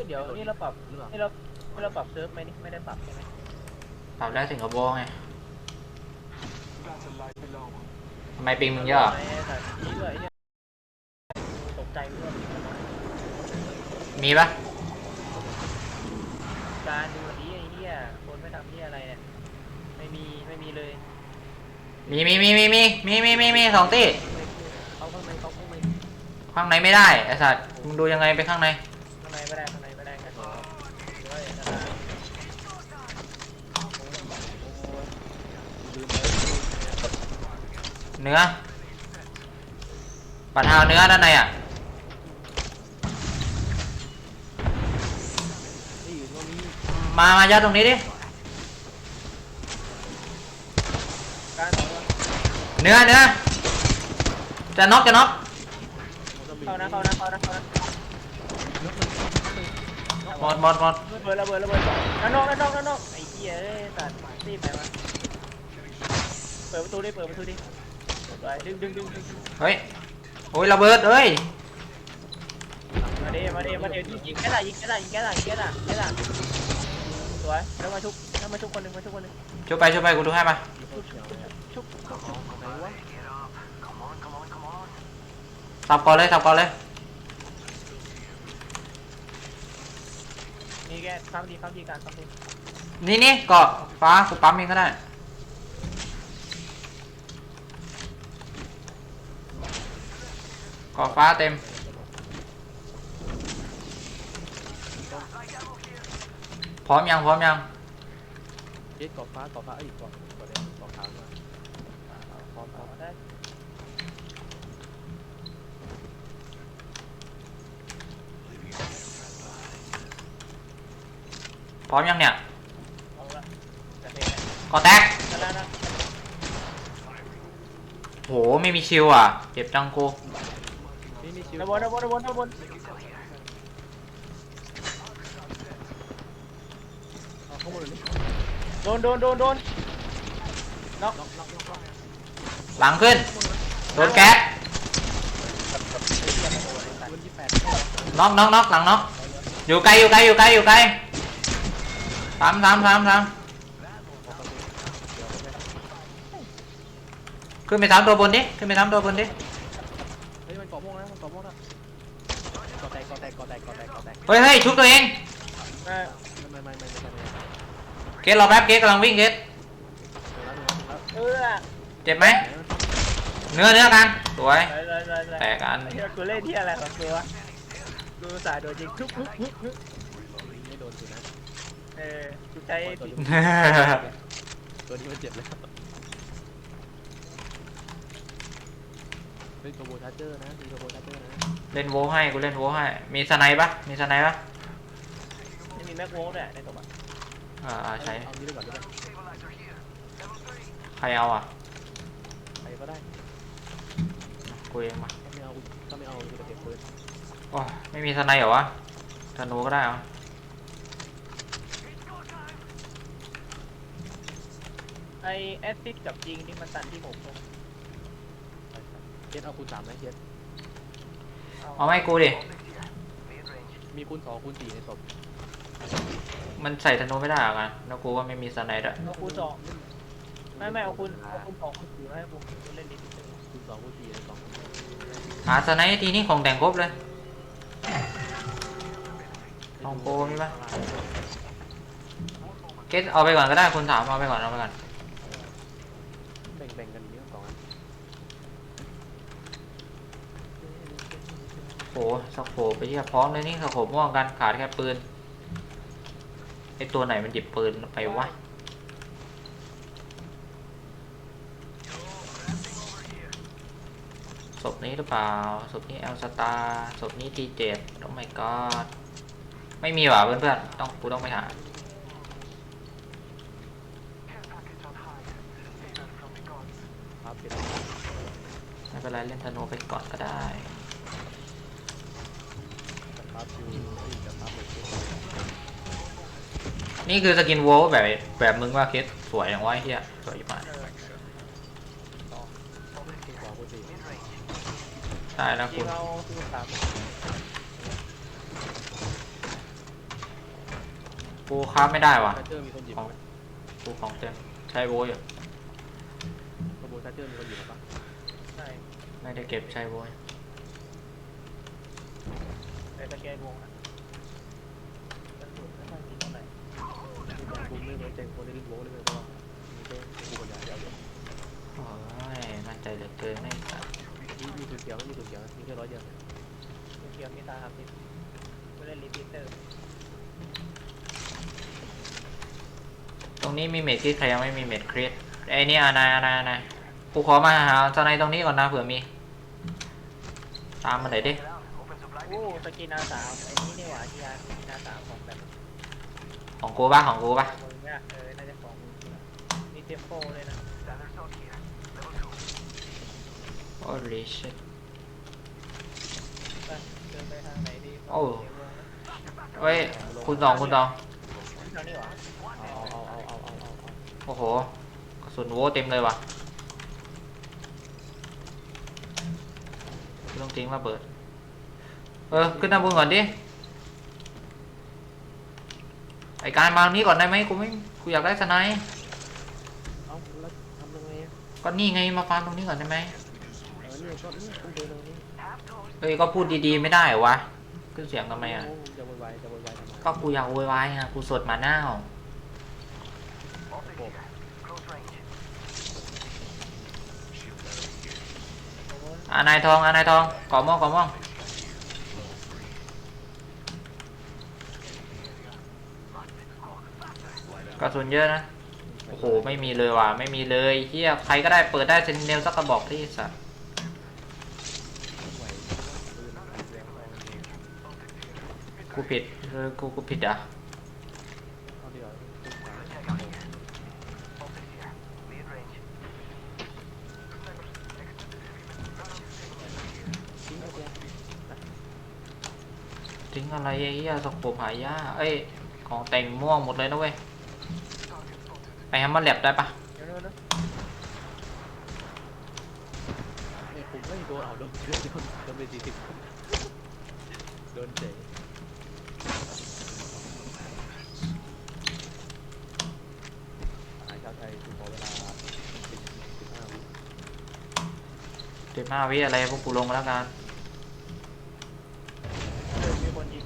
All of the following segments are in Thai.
อ้ยเดี๋ยวนี่เราปรับหรือเปล่านี่เรานี่เราปรับเซิร์ฟไหมนี่ไม่ได้ปรับใช่ไหมปรับได้สิงคโปร์ไงทำไมปิงมึงเยอะเหรอไม่ได้ใส่นี้ด้วยไอ้เนี่ยตกใจด้วยมีปะการดูดีไอ้เหี้ยคนไม่ทำเหี้ยอะไรเนี่ยไม่มีไม่มีเลย มีมีมีมีมีมีมีมีมีสองตีเขาข้างในเขาข้างในข้างในไม่ได้ไอ้สัตว์มึงดูยังไงไปข้างในข้างในไม่ได้ข้างในไม่ได้กันด้วยนะ เนื้อปลาเท้าเนื้อด้านในอะนี่อยู่ตรงนี้มามายัดตรงนี้ดิ การเนื้อเนื้อจะน็อกจะน็อกเข้านะเข้านะเข้านะเข้านะหมดหมดหมดระเบิดระเบิดระเบิดนั่นนอกนั่นนอกนั่นนอกไอ้เหี้ยเอ้ยสัตว์รีบไปมาเปิดประตูดิเปิดประตูดิ ไปดึงดึงดึงดึงเฮ้ยโอ้ยระเบิดเอ้ยมาเดมาเดมาเดยิงแค่ไหนยิงแค่ไหนยิงแค่ไหนยิงแค่ไหนแค่ไหนสวยแล้วมาชุบแล้วมาชุบคนหนึ่งมาชุบคนหนึ่งช่วยไปช่วยไปกูดูให้มาชุบชุบชุบชุบไหนวะสับก่อนเลยสับก่อนเลยนี่แกทำดีทำดีการทำดีนี่นี่เกาะฟ้ากูปั๊มเองก็ได้ เกาะฟ้าเต็ม พร้อมยังพร้อมยังเกตเกาะฟ้าเกาะฟ้าเอ้ยเกาะเกาะแดงเกาะขาวมาพร้อมพร้อมได้พร้อมยังเนี่ยเอาละจะเป็นเกาะแตกนั่นนั่นโหไม่มีชิวอะเจ็บจังกู นี่นี่ชิวระบนระบนระบนระบนเอาข้างบนเลยนี่โดนโดนโดนโดนน็อกล็อกล็อกล็อกล็อกหลังขึ้น โดนแก๊สปืนยี่แปดน็อกน็อกน็อกหลังน็อกอยู่ไกลอยู่ไกลอยู่ไกลอยู่ไกลสามสามสามสามขึ้นไปสามตัวบนดิ ขึ้นไปสามตัวบนดิเฮ้ยมันเกาะม่วงนะมันเกาะม่วงนะเกาะแตกเกาะแตกเกาะแตกเกาะแตกเกาะแตกเฮ้ยเฮ้ยชุบตัวเองเออไม่ไม่ไม่ไม่ไม่ไม่เกตรอแป๊บเกตกำลังวิ่งเกตเออเจ็บไหมเนื้อเนื้อกันสวยเลยเลยเลยเลยแตกกันไอ้เหี้ยกูเล่นที่อะไรของกูวะกูสายโดนยิงทุบทุบทุบทุบไม่โดนสินะเออกูใช้ตัวนี้ตัวนี้มันเจ็บแล้ว เป็นตัวโบชาร์เจอร์นะมีตัวโบชาร์เจอร์นะเล่นโวให้กูเล่นโวให้ มีสไนปะมีสไนปะไม่มีแม็กโวลด้วยในตัวมันอ่าอ่าใช้เอานี้ไปก่อนได้ไหมใครเอาอะใครก็ได้กูเองมาถ้าไม่เอาถ้าไม่เอาจะเก็บปืนโอ้ยไม่มีสไนเหรอวะธนูก็ได้เหรอไอแอสซิดกับยิงนี่มันตันที่ผมผม เกตเอาคูณสามไหมเกตเอาไม่กูดิ มีคูณสองคูณสี่ในศพมันใส่ธนูไม่ได้เหรอกันแล้วกูก็ไม่มีสไนด์ด้วยเอาคูณสองไม่ไม่เอาคูณเอาคูณสองคูณสี่ให้ผมเล่นดิคูณสองคูณสี่ในสองหาสไนด์ทีนี้ของแต่งครบเลยลองโปรมีปะเกตเอาไปก่อนก็ได้คุณถามเอาไปก่อนเอาไปก่อน แบ่งแบ่งกันอย่างนี้สองอัน โห สโคปไปที่พร้อมเลยนี่สโคปม่วงกันขาดแค่ปืนไอตัวไหนมันหยิบปืนไปวะศพนี้หรือเปล่าศพนี้เอลสตาร์ศพนี้ทีเจ็ดโอ้ my god ไม่มีว่ะเพื่อนๆต้องกูต้องไปหาไม่เป็นไรเล่นธนูไปก่อนก็ได้ สครับคิวที่จะครับเลย นี่คือสกินโวลแบบแบบมึงว่าเคสสวยอย่างวะไอ้เฮียสวยมากคูณสองคูณสี่ใช่แล้วยิคุงณเอาคูณสามกูค้าไม่ได้ว่ะชาร์เจอร์มีคนหยิบของไหมกูของเต็มใช้โวอยู่ขโมยชาร์เจอร์มีคนหยิบมาปะใช่ไม่ได้เก็บใช้โวอยไปสแกนวงอะกระสุนไม่ค่อยดีเท่าไหร่ กูไม่ไว้ใจคนในลิงโว้เลยเพราะว่ามีแค่กูคนเดียวเดียวเดียวโอ้ยมั่นใจเหลือเกินไม่สัตว์มีมีตัวเขียวมีตัวเขียวมีแค่ร้อยเดียวเทียมมีตาครับพี่ไม่เล่นรีพิเตอร์ตรงนี้มีเม็ดคริสใครยังไม่มีเม็ดคริสไอ้นี่อานายอานายอานายกูขอมาหาสไนตรงนี้ก่อนนะเผื่อมี ตามมาหน่อยดิโอ้สกินอาสามไอ้นี่นี่หว่าที่อาสกินอาสาม ของกูปะของกูปะมึงเนี่ยเออน่าจะของมีเทมโปเลยนะโอ้ลิชิตไปเดินไปทางไหนดีโอ้เว้ยคุณสองคุณสองทานี้หรอเอาเอาเอาเอาเอาเอาโอ้โหกระสุนโวเต็มเลยว่ะต้องทิ้งระเบิด เออขึ้นหน้าบนก่อนดิ ไอการมาตรงนี้ก่อนได้ไหมกูไม่กูอยากได้สไนป์เอาแล้วทำยังไงอะก็นี่ไงมาฟาร์มตรงนี้ก่อนได้ไหมเออเนี่ยก็เนี่ยต้องเดินตรงนี้เอ้ยก็พูดดีๆไม่ได้เหรอวะขึ้นเสียงทำไมอะโจะโวยวายจะโวยวายทำไมก็กูอยากโวยวายอะกูสดหมาหน้าวโอ้โหอานายทองอานายทองก่อม่วงก่อม่วง กระสุนเยอะนะ โอ้โห ไม่มีเลยว่ะ ไม่มีเลยเฮียใครก็ได้เปิดได้เซนเนลสักกระบอกที่สัตว์ไหวปืนแรงเอาเองกูผิดเออกูกูผิดอะเอาดีกว่าปืนขวาทิ้งเอาไปทิ้งอะไรไอ้เฮียสกปรกหายาเอ้ย ของแต่งม่วงหมดเลยนะเว้ย ไปฮัมมันแลบได้ปะเดี๋ยวนะเนี่ยผมไม่โดนเอาโดนโดนโดนโดนไปสี่สิบโดนเจ๋หายชาวไทยคุณขอเวลาสิบสิบห้าวิสิบห้าวิอะไรพวกกูลงมาแล้วกันเดินมีคนยิง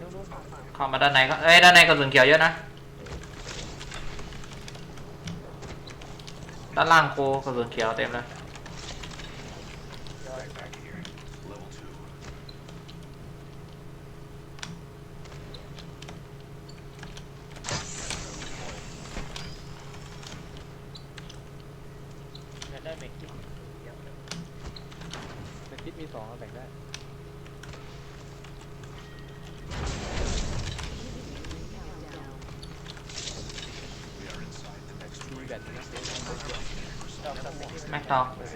นู้นเข้ามาด้านในก็เอ้ยด้านในกระสุนเขียวเยอะนะ ด้านล่างโคกระสุนเขียวเต็มเลยๆย้อยไปอยากได้เมกคิดเดี๋ยวในคิดมีสองเอาแบ่งได้ ทองโอ้โห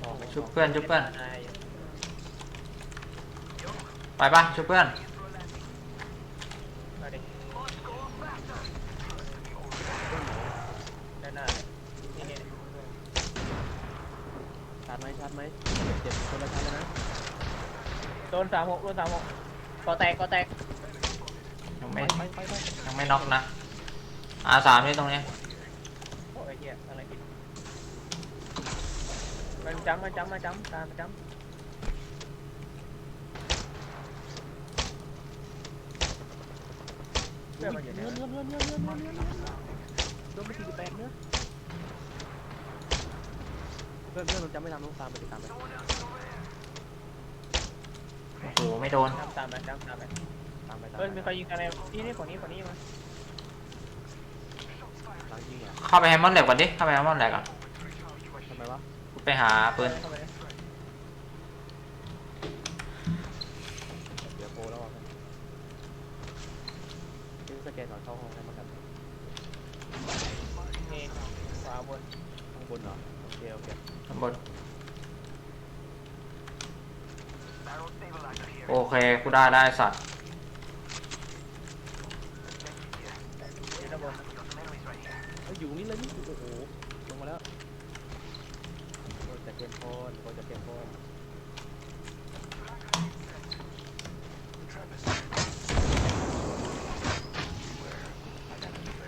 ทองไม่ชุบทองเพื่อนชุบเพื่อนนายไปปะชุบเพื่อน มาดิด้านหน้านี่นี่ชาร์จไหมชาร์จไหมเจ็บคนละชาร์จแล้วนะโดนสามหกโดนสามหกก่อแตกก่อแตกยังไปไม่ไปไปไปยังไม่น็อกนะอาสามนี่ตรงนี้ โอ้ยเหี้ยอะไรผิด มันจำมันจำมันจำตามมันจำเพื่อนมันอยู่ไหนเนื้อวะเนื้อเนื้อเนื้อเนื้อเนื้อเนื้อเนื้อโดนไปสี่สิบแปดเนื้อเพื่อนเพื่อนมันจำไม่ทำต้องตามไปติดตามไปโอ้โหไม่โดนจำตามมันจำตามมันตามไปตามเพื่อนมีไปใครยิงกันไหมนี่นี่ฝั่งนี้ฝั่งนี้มาหลังยิงเหรอเข้าไปแฮมมอนแลบก่อนดิเข้าไปแฮมมอนแลบก่อนทำไมวะกู ไปหาปืนเดี๋ยวโพแล้วอะเพื่อนสแกนก่อนเข้าห้องให้มันกันนี่ขวาบนข้างบนเหรอโอเคโอเคข้างบนโอเคกูได้ได้สัตว์อยู่ด้านบนเอ้ยอยู่นี่เลยนี่โอ้โห คนคนจะเป็นคน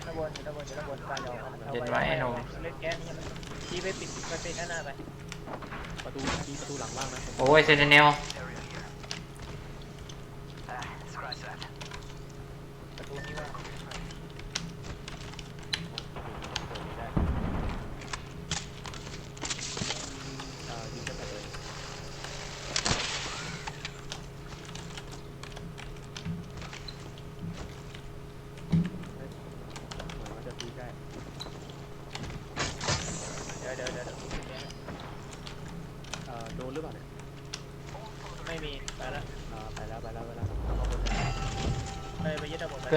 ระบนระบนนไปเด็ดไว้ไอ้หนุ่ม เล่นแก๊เนี่ชี้ไปปิดไปปิดข้หน้าไปประตูชี้ประตูหลังว่างนะโอ้ยเซนเนลประตูนี้ว่า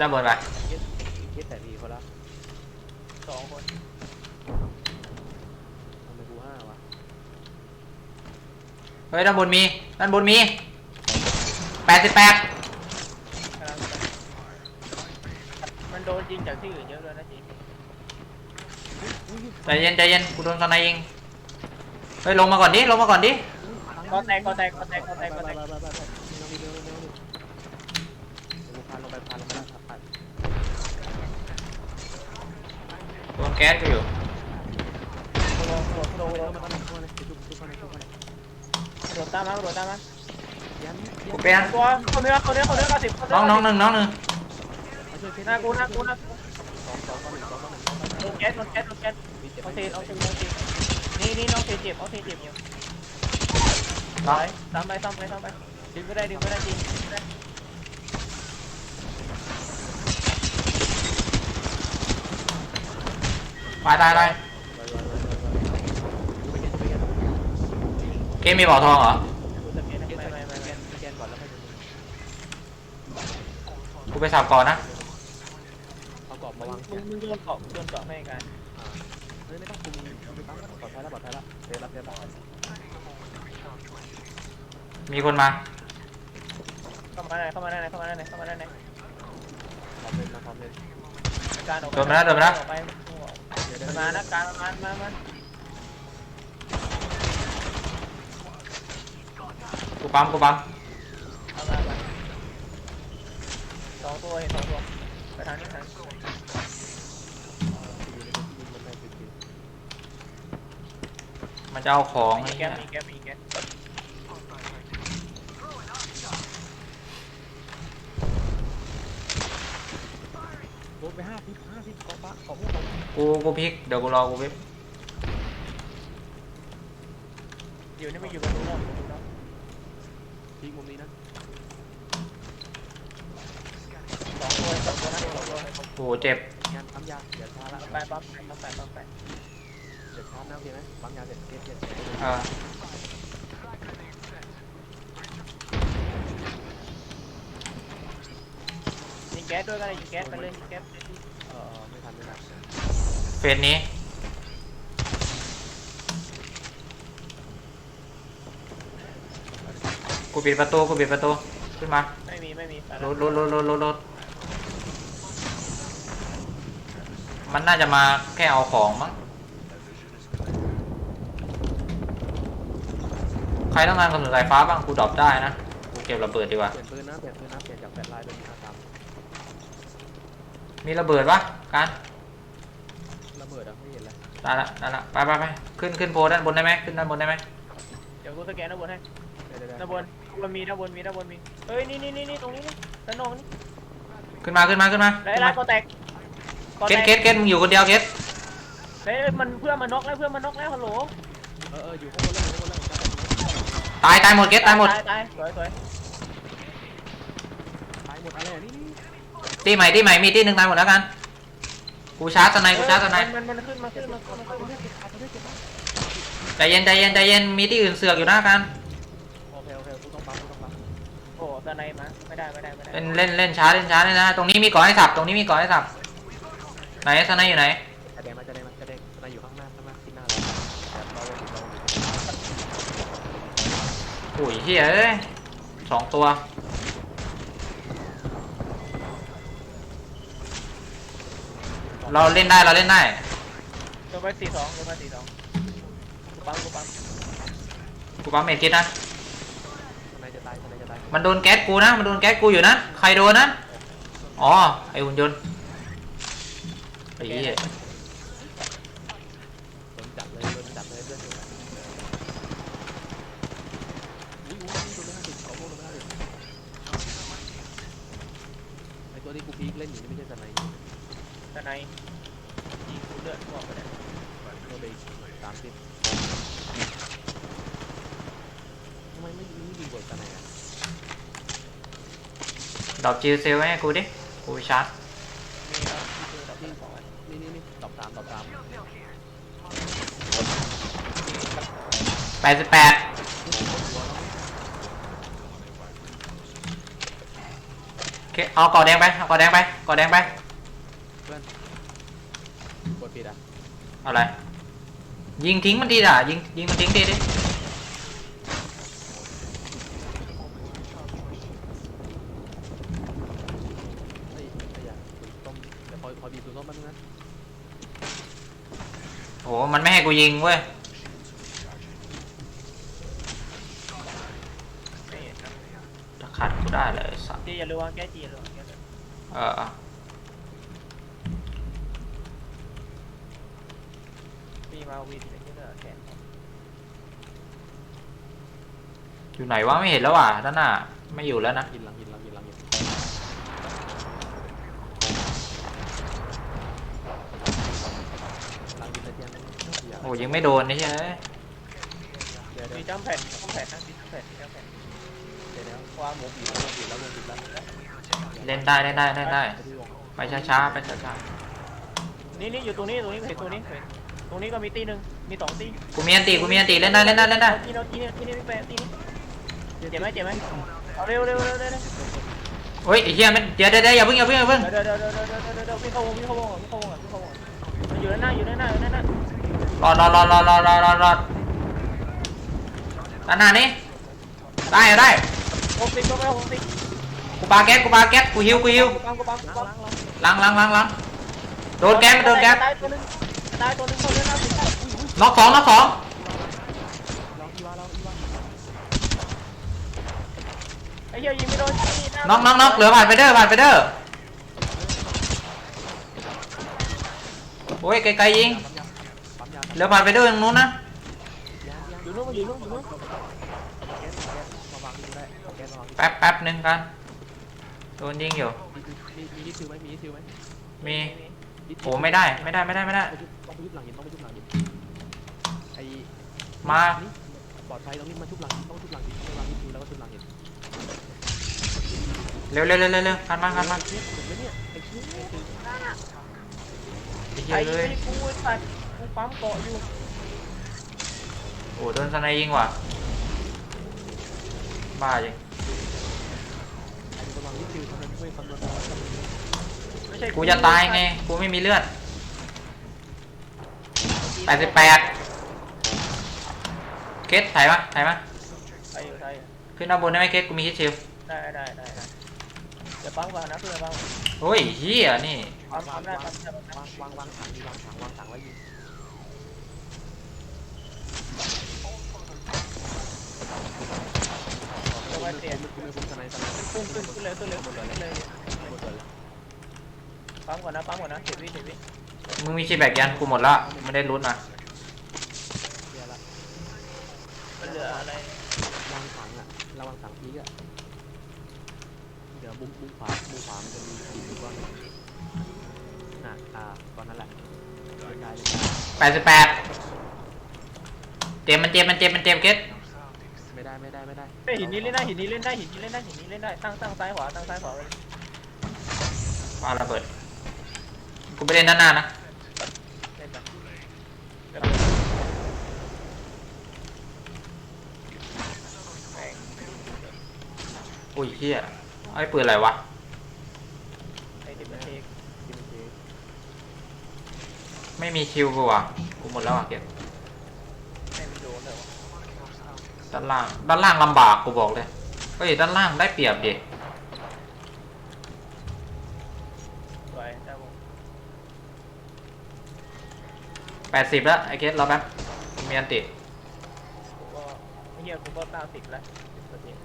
ดระบบไปขึ้นด้านบนไปคิดคิดแต่ทีคนละสองคนทำไมกูห้าวะเฮ้ยด้านบนมีด้านบนมีแปดสิบแปดกำลังไปมันโดนยิงจากที่อื่นเยอะเลยนะจีใจเย็นใจเย็นกูโดนตอนไหนยิงเฮ้ยลงมาก่อนดิลงมาก่อนดิ ก็แตกก็แตกก็แตกก็ไปแตกไปก็ไปแตกไปไปไปไปเร็วเร็วเร็วเร็วกูพานลงไปพานลงไปแล้วผ่าน โดนแก๊สกูอยู่โดนโดนโดนโดเข้านมาเข้ามาเข้ามาเลยไปชุบชุบเข้ามาเข้ามาเลยโดนตามมาโดนตามมายันกูเป็นตัวคนเนื้อคนเนื้อคนเนื้อเก้าสิบน้องน้องหนึ่งน้องหนึ่งมาช่วยเช็ดหน้ากูหน้ากูหน้ากูสองสองต่อหนึ่งสองต่อหนึ่งสองต่อหนึ่งโดนแก๊สโดนแก๊สโดนแก๊สมีเจ็บเอาเทเอาเทเอาเทนี่นี่น้องเทเจ็บเอาเทเจ็บอยู่น้องไปตามไปตามไปตามไปดึงก็ได้ดึงก็ได้จริงดึงก็ได้ ตายตายตายไปไปไปไปไปเย็นไปเย็นเกมมีบ่อทองเหรอดูสเก็ตนะเย็นไม่ไปไม่ไปไม่ไปไม่เย็นก่อนแล้วค่อยดูกูไปสับก่อนนะ เอากรอบมาวางมึงมึงโดนเกาะโดนเกาะไม่กันเฮ้ยไม่ต้องคุมเอาไปตั้งปลอดภัยแล้วปลอดภัยแล้วเซฟแล้วเซฟแล้วมีคนมา เข้ามาได้เข้ามาได้เข้ามาได้เข้ามาได้พร้อมเล่นนะพร้อมเล่นการออกไปโดนมาแล้วโดนมาแล้ว ออกไปเดี๋ยวเดี๋ยว มันมานะการมามามากูปั๊มกูปั๊มเอามามาสองตัวเห็นสองตัวไปทางนี้ทางอยู่ในที่ยิงมันได้จริงมันจะเอาของไอ้มีแก๊เหี้ปยมีแก๊ปมีแก๊ป ๆ โดนไปห้าสิบห้าสิบเกาะปะเกาะม่วงกูกูพลิกเดี๋ยวกูรอกูพลิกอยู่นี่ไม่อยู่ประตูนอกประตูนอกทิ้งมุมนี้นะสองตัวสองตัวนะสองตัวโอ้โหเจ็บงานปั๊มยาเดี๋ยวช้าละไปปั๊บไปปั๊บไปปั๊บไปเดี๋ยวช้านะโอเคไหมปั๊มยาเสร็จเก็บเก็บเออยิ แก๊สด้วยก็ได้ยิงแก๊สไปเลยยิงแก๊สเออไม่ทันไม่ทันเฟสนี้ กูปิดประตู กูปิดประตู ขึ้นมาไม่มีไม่มีไปรแล้วถรถรถรถรถรถมันน่าจะมาแค่เอาของมั้ง ใครต้องการกระสุนสายฟ้าบ้าง กูดรอปได้นะ กูเก็บระเบิดดีกว่า เปลี่ยนปืนนะเปลี่ยนปืนนะเปลี่ยนจากแฟลชไลน์เป็นอาสาม มีระเบิดปะการระเบิดอะไม่เห็นเลยได้ละได้ละไปไปไปขึ้นขึ้นโพด้านบนได้ไหมขึ้นด้านบนได้ไหมเดี๋ยวกูสแกนด้านบนให้เดี๋ยวเดี๋ยวด้านบนมันมีด้านบนมีด้านบนมีเฮ้ยนี่นี่นี่นี่ตรงนี้นี่ด้านนอกนี่ขึ้นมาขึ้นมาขึ้นมาไอ้ขึ้นร้ามานก็แตกก็เก็แตตกเก็ตเก็ตมึงอยู่คนเดียวเก็ตเฮ้ยมันเพื่อนมันน็อกแล้วเพื่อนมันน็อกแล้วฮัลโหลเออเอออยู่ข้างบนแล้วอยู่ข้างบนแล้วตายตายหมดเก็ตตายหมดตายตายสวยสวยตายหมดอะไรอะนี่นี่ ตีใหม่ตีใหม่มีตีหนึ่งตายหมดแล้วกันกูชาร์จสไนด์กูชาร์จสไนด์มันมันขึ้นมาขึ้นมาขึ้นมาขึ้นมาใจเย็นใจเย็นใจเย็นมีที่อื่นเสือกอยู่นะกันโอเคโอเคกูต้องปั๊มกูต้องปั๊มโอ้สไนมาไม่ได้ไม่ได้ไม่ได้เล่นเล่นเล่นช้าเล่นช้าเล่นช้าตรงนี้มีก่อให้สับตรงนี้มีก่อให้สับไหนสไนด์อยู่ไหนจะแดงมาจะแดงมาจะแดงมาอยู่ข้างหน้าข้างหน้าที่หน้าเราแบบเราเราเราโอ้ยเฮียเอ้ยสองตัว เราเล่นได้เราเล่นได้ตัวไปสี่สองตัวไปสี่สองกูปั๊มกูปั๊มกูปั๊มเมทคิดนะทนายจะตายทนายจะตายมันโดนแก๊สกูนะ มันโดนแก๊สกูอยู่นะใครโดนนะอ๋อไอหุ่นยนต์ไอ้เหี้ย ตัวที่กูพีคเล่นอยู่นี่ไม่ใช่สไนด์ ด้านในยิงกูเลือดทั่วไปเลย โดนไปสามสิบทำไมไม่ไม่ยิงบทสไนด์อะ ดรอปจิวเซลให้กูดิ กูไปชาร์จมีแล้วที่คือดับที่สองอันนี่นี่นี่ตอบสามตอบสามแปดสิบแปดโอเคเอากอแดงไป เอากอแดงไปกอแดงไปกดปิดอะ เอาอะไร ยิงทิ้งมันดีด่ะยิงยิงมันทิ้งดีดิ ไอ้ไอ้ยาสูตรต้มเดี๋ยวคอยคอยบีบสูตรต้มแป๊บนึงนะ โอ้มันไม่ให้ กูยิงเว้ยไม่เห็นนะจะขัดกูได้เลยไอ้สัสจีอย่าลืมวางแก้จีอย่าลืมวางแก้จีเออ มีมาวินไอ้ที่เลือดแขนอยู่ไหนวะไม่เห็นแล้วว่ะด้านหน้า ไม่อยู่แล้วนะ หินหลังหินหลังหินหลังหินหลังหินตะเกียง โอ้ยิงไม่โดนนี่ใช่ไหมเดี๋ยวมีจ้ำแผ่นจ้ำแผ่นนะมีจ้ำแผ่นมีจ้ำแผ่นเดี๋ยวเดี๋ยววางหมูผีวงบีบแล้ววงบีบแล้วเล่นได้เล่นได้เล่นได้ไปที่วงไปช้าๆไปช้านี่นี่อยู่ตรงนี้ตรงนี้เห็นตรงนี้เห็นตรงนี้ก็มีตีหนึ่งมีสองตีๆกูมีอันตีกูมีอันตีเล่นได้เล่นได้เล่นได้ ตีเราตีนี่ตีนี่มีแปดตีนี่เจ็บไหมเจ็บไหมเอาเร็วเร็วเร็วเร็วเร็วโอ้ยไอ้เหี้ยมันเดี๋ยวเดี๋ยวเดี๋ยวอย่าเพิ่งอย่าเพิ่งอย่าเพิ่งเดี๋ยวเดี๋ยวเดี๋ยวเดี๋ยวเดี๋ยวเดี๋ยวเดี๋ยววิ่เข้าวงวิ่เข้าวงวิ่เข้าวงวิ่เข้าวงมันอยู่ด้านหน้าอยู่ด้านหน้าอยู่ด้านหน้า รอรอรอรอรอรอรอรอด้านหน้านี้ได้เอาได้หกสิบก็ไปหกสิบกูปาแก๊สกูปาแก๊สกูฮิวกูฮิวกูปั๊มกูปั๊มกูปั๊มล้างล้างล้างล้างโดนแก๊สโดนแก๊สตายตัวนึงตายตัวหนึงเขาเล่นน้ำสิน็อกสองน็อกสองลองอีวาลองอีวาไอ้เหี้ยยิงไม่โดนน็อกน็อกน็อกเหลือผ่านไปเด้อผ่านไปเด้อโอ้ยไกลๆยิง ปั๊มยามาเหลือผ่านไปด้อตรงนู้นนะอยู่นู้นอยู่นู้นอยู่นู้นแก๊สแก๊สมาวางที่กูได้เอาแก๊สมาวางที่แป๊บแป๊บหนึ่งกันโดนยิงอยู่มีมีมีที่ซิลไหมมีที่ซิลไหมมีโอ้ไม่ได้ไม่ได้ไม่ได้ไม่ได้ต้องไปยุบหลังหินต้องไปยุบหลังหินไอ้มาปลอดภัยตรงนี้มาชุบหลังหินต้องชุบหลังหินต้องวางที่ซิลแล้วก็ชุบหลังหินเร็วเร็วเร็วเร็วเร็วกันมากันมาเห็นไหมเนี่ยไอ้เชี่ยไอ้คือไอ้เหี้ไอ้ยยิเลย งไม่กูไอ้สัตว์กูปั๊มเกาะอยู่โอ้โดนสไนยิงว่ะบ้าจริงไอ้ระวังที่ซิลทำไมไม่คำนวณไม่ใช่กูจะตายไงกูไม่มีเลือดแปดสิบแปดเกตถ่ายปะถ่ายปะไปอยู่ไทยขึ้นด้านบนได้ไหมเกตกูมีฮิตชิลได้ได้ได้ได้เดี๋ยวปั๊มก่อนนะเพื่อนปั๊มโอ้ยเฮียนี่ ปั๊มปั๊มได้ปั๊มได้ปั๊มได้วางวางวางถังวางถังวางถังไว้ยิง เอา ไว้เปลี่ยนกูไม่คุ้มสไนส์สไนส์ขึ้นขึ้นขึ้นเลยขึ้นเลยขึ้นเลยขึ้นเลยหมดเลยปั๊มก่อนนะปั๊มก่อนนะเจ็ดวิเจ็ดวิมึงมีชีแบกยันกูหมดละไม่ได้ลุ้นมาเดี๋ยวละมันเหลืออะไรวางถังอะระวังถังพีกอะเดี๋ยวมุมมุมขวามุมขวามันจะมีหินอยู่ก้อนหนึ่งน่ะอ่าก้อนนั้นแหละเล่นได้เล่นได้แปดสิบแปดเจ็บมันเจ็บมันเจ็บมันเจ็บเกต ไม่ได้ไม่ได้ไม่ได้เฮ้ยหินนี้เล่นได้หินนี้เล่นได้หินนี้เล่นได้หินนี้เล่นได้ตั้งตั้งซ้ายขวาตั้งซ้ายขวาไว้ปาระเบิดกูไปเล่นด้านหน้านะเล่นไปแม่งอุ้ยเฮียไอ้ปืนอะไรวะไอ้ที่มันเทคกินเค้กไม่มีคิวกูว่ะกูหมดแล้วอะเก็บ แม่งไม่โดนเลยวะ ด้านล่าง ด้านล่างลำบากกูบอกเลยเฮ้ยด้านล่างได้เปรียบดิสวยได้ผมแปดสิบแล้วไอ้เกตรอแป๊บกูมีอันติกูก็ไอ้เหี้ยกูก็เก้าสิบแล้วสิบเปอร์เซ็นต์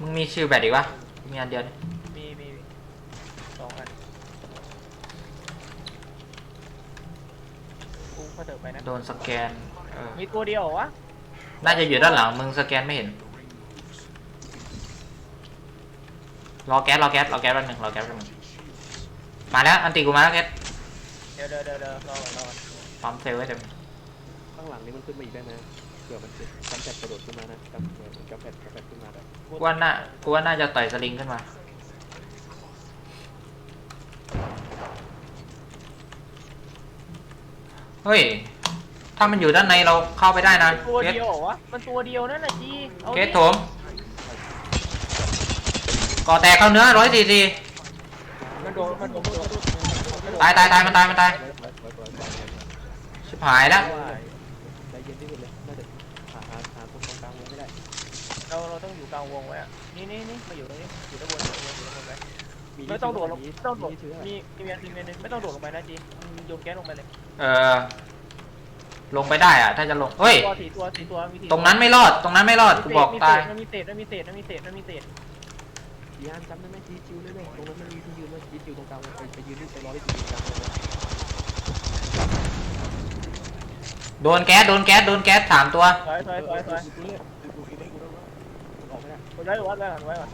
มึงมีชิลแบตอีกปะมีอันเดียวนี่ มีมีมีสองอันกู ก็ เถอะไปนะ โดนสแกนเออมีตัวเดียวเหรอวะน่าจะอยู่ด้านหลังมึงสแกนไม่เห็น รอแก๊สรอแก๊สรอแก๊สแป๊บนึงรอแก๊สแป๊บนึงมาแล้วอันติกูมาแล้วแก๊สเดี๋ยวเดี๋ยวเดี๋ยวเดี๋ยวรอก่อนรอก่อนปั๊มเซลล์ไว้เต็มข้างหลังนี้มันขึ้นมาอีกได้ไหมเผื่อมันจะกำแพดกระโดดขึ้นมานะกำเหมือนกำแพดกำแพดขึ้นมาได้กูว่าน่ากูว่าน่าจะต่อยสลิงขึ้นมา เฮ้ย ถ้ามันอยู่ด้านในเราเข้าไปได้นะตัวเกสเดียวเหรอวะ มันตัวเดียวนั่นน่ะจีเอาเกดิสโถมก่อแตกเข้าเนื้อร้อยสี่สี่มันโดนมันโดนมันโดนมันโดนตายตายตายมันตายมันตายไว้ไว้ไว้ไว้ไว้ชิบหายแล้วว่าใจเย็นที่สุดเลย น่าจะหาหาหาคนตรงกลางวงไม่ได้ เราเราต้องอยู่กลางวงไว้อะนี่นี่นี่มาอยู่ตรงนี้อยู่ด้านบนอยู่ด้านบนอยู่ด้านบนไว้ มี ไม่ต้องโดดลงมีไม่ต้องโดดมีชื่ออะไรมีมีเมียมีเมียนึงไม่ต้องโดดลงไปนะจีโยนแก๊สลงไปเลยเออ ลงไปได้อะถ้าจะลงเฮ้ย ตัวสี่ตัวสี่ตัวมีสี่ตรงนั้นไม่รอด ตรงนั้นไม่รอดกูบอกตาย มันมีเศษมันมีเศษมันมีเศษมันมีเศษยานจำได้ไหมชี้จิวเรื่อยๆตรงนั้นมันมีที่ยืนว่าชี้จิวตรงกลางวงไปไปยืนไปรอที่จิวตรงกลางวงเลยโดนแก๊สโดนแก๊สโดนแก๊สสามตัวถอยถอยถอยถอยดูดูดูดูดูดูดูออกไม่ได้ไว้ไว้ไว้ก่อนไว้ก่อน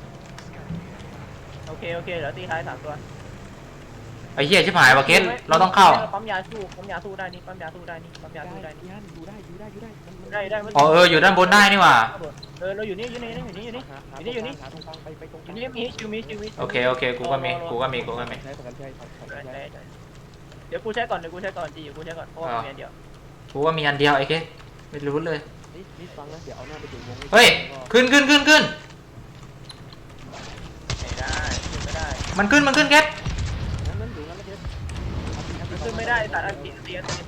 โอเคโอเคเดี๋ยวตีท้ายสามตัวไอ้เหี้ยชิบหายวะเกสเราต้องเข้า ปั๊มยาสู้ปั๊มยาสู้ได้นี่ปั๊มยาสู้ได้นี่ปั๊มยาสู้ได้นี่ยานดูได้ดูได้ดูได้มันมันได้ได้มันอ๋อเอออยู่ด้านบนได้นี่หว่าเออเราอยู่นี่อยู่นี่อยู่นี่อยู่นี่หาหาอยู่นี่อยู่นี่หาตรงกลางไปไปตรงอยู่นี่มีชิวมีชิวมีโอเคโอเคกูก็มีกูก็มีกูก็มีใช้ประกันใช้ประกันได้ใช้ได้ได้เดี๋ยวกูใช้ก่อนเดี๋ยวกูใช้ก่อนจีเดี๋ยวกูใช้ก่อนเพราะว่ามีอันเดียวกูก็มีอันเดียวไอ้เกสไม่รู้เลยนี่นี่ฟังนะเดี๋ยวเอาหน้าไปถึงวงเฮ้ยขึ้นขึ้นขึ้นขึ้น ไม่ได้ขึ้นไม่ได้มันขึ้นมันขึ้นเกสงั้นนั้นอยู่งั้นแล้วเดี๋ยวมันขึ้นไม่ได้ตัดอันติเสียเสีย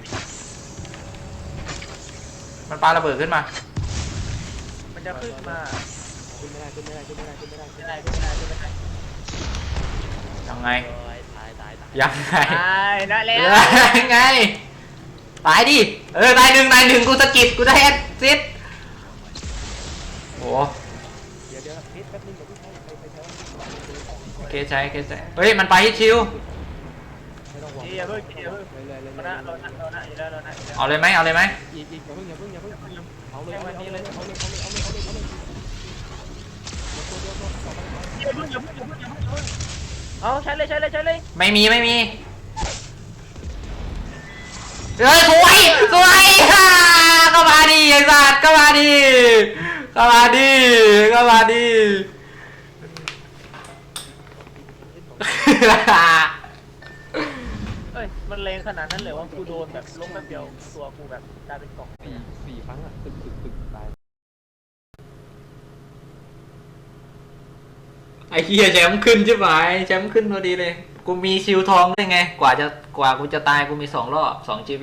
มันปาระเบิดขึ้นมา มันจะขึ้นมา ขึ้นไม่ได้ขึ้นไม่ได้ขึ้นไม่ได้ขึ้นไม่ได้ไม่ได้ไม่ได้ไม่ได้ยังไงตายตายตายยังไงใช่ได้แล้วยังไงตายดิเออตายหนึ่งตายหนึ่งกูสะกิดกูได้แอดซิดโอ้ เคใช้เคใช้เฮ้ยมันไปฮิซิวเอาเลยไหมเอาเลยไหมเอาใช้เลยใช้เลยใช้เลยไม่มีไม่มีเฮ้ยสวยสวยฮ่าก็มาดีไอ้สัตว์ก็มาดีก็มาดีก็มาดี เอ้ย มันแรงขนาดนั้นเลยว่ากูโดนแบบล้มแป๊บเดียวตัวกูแบบกลายเป็นกล่องสี่สี่ครั้งอะตึกตึกตึกตายไอ้เฮียแชมป์ขึ้นใช่ไหมแชมป์ขึ้นพอดีเลย กูมีชิวทองได้ไง กว่าจะกว่ากูจะตายกูมีสองรอบสองชีวิต